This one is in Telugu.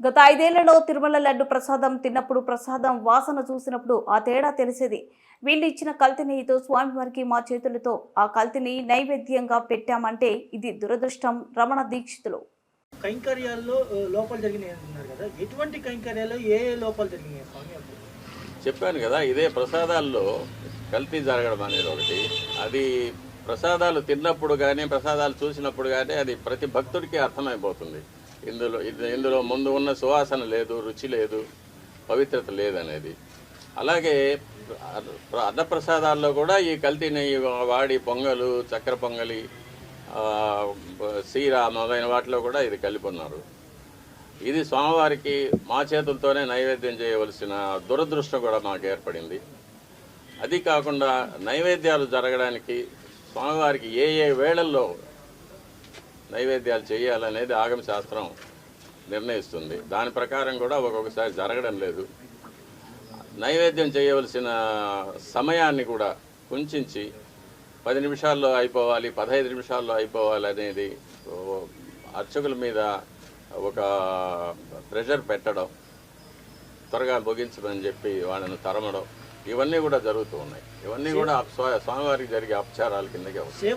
గత ఐదేళ్ళలో తిరుమల లడ్డు ప్రసాదం తిన్నప్పుడు ప్రసాదం వాసన చూసినప్పుడు ఆ తేడా తెలిసేది. వీళ్ళు ఇచ్చిన కల్తి నెయ్యితో స్వామివారికి మా చేతులతో ఆ కల్తీని నైవేద్యంగా పెట్టామంటే ఇది దురదృష్టం. రమణ దీక్షితులు. కైంకర్యాల్లో లోపాలు జరిగినాయి కదా. ఎటువంటి కైంకర్యాలు ఏ ఏ లోపాలు జరిగినాయి స్వామి? చెప్పాను కదా ఇదే ప్రసాదాల్లో కల్తీ జరగడం అనేది ఒకటి. అది ప్రసాదాలు తిన్నప్పుడు కానీ ప్రసాదాలు చూసినప్పుడు కానీ అది ప్రతి భక్తుడికి అర్థమైపోతుంది. ఇందులో ఇందులో ముందు ఉన్న సువాసన లేదు రుచి లేదు పవిత్రత లేదనేది. అలాగే అన్నప్రసాదాల్లో కూడా ఈ కల్తీ నెయ్యి వాడి పొంగలు చక్కెర పొంగలి ఆ, మొదలైన వాటిలో కూడా ఇది కలిపి ఉన్నారు. ఇది స్వామివారికి మా చేతులతోనే నైవేద్యం చేయవలసిన దురదృష్టం కూడా మాకు ఏర్పడింది. అది కాకుండా నైవేద్యాలు జరగడానికి స్వామివారికి ఏ ఏ వేళల్లో నైవేద్యాలు చేయాలనేది ఆగమ శాస్త్రం నిర్ణయిస్తుంది. దాని ప్రకారం కూడా ఒక్కొక్కసారి జరగడం లేదు. నైవేద్యం చేయవలసిన సమయాన్ని కూడా కుంచించి పది నిమిషాల్లో అయిపోవాలి పదహైదు నిమిషాల్లో అయిపోవాలి అనేది అర్చకుల మీద ఒక ప్రెషర్ పెట్టడం త్వరగా ముగించమని చెప్పి వాళ్ళని తరమడం ఇవన్నీ కూడా జరుగుతూ ఉన్నాయి. ఇవన్నీ కూడా స్వా- స్వామివారికి జరిగే అపచారాల కిందకే వస్తాయి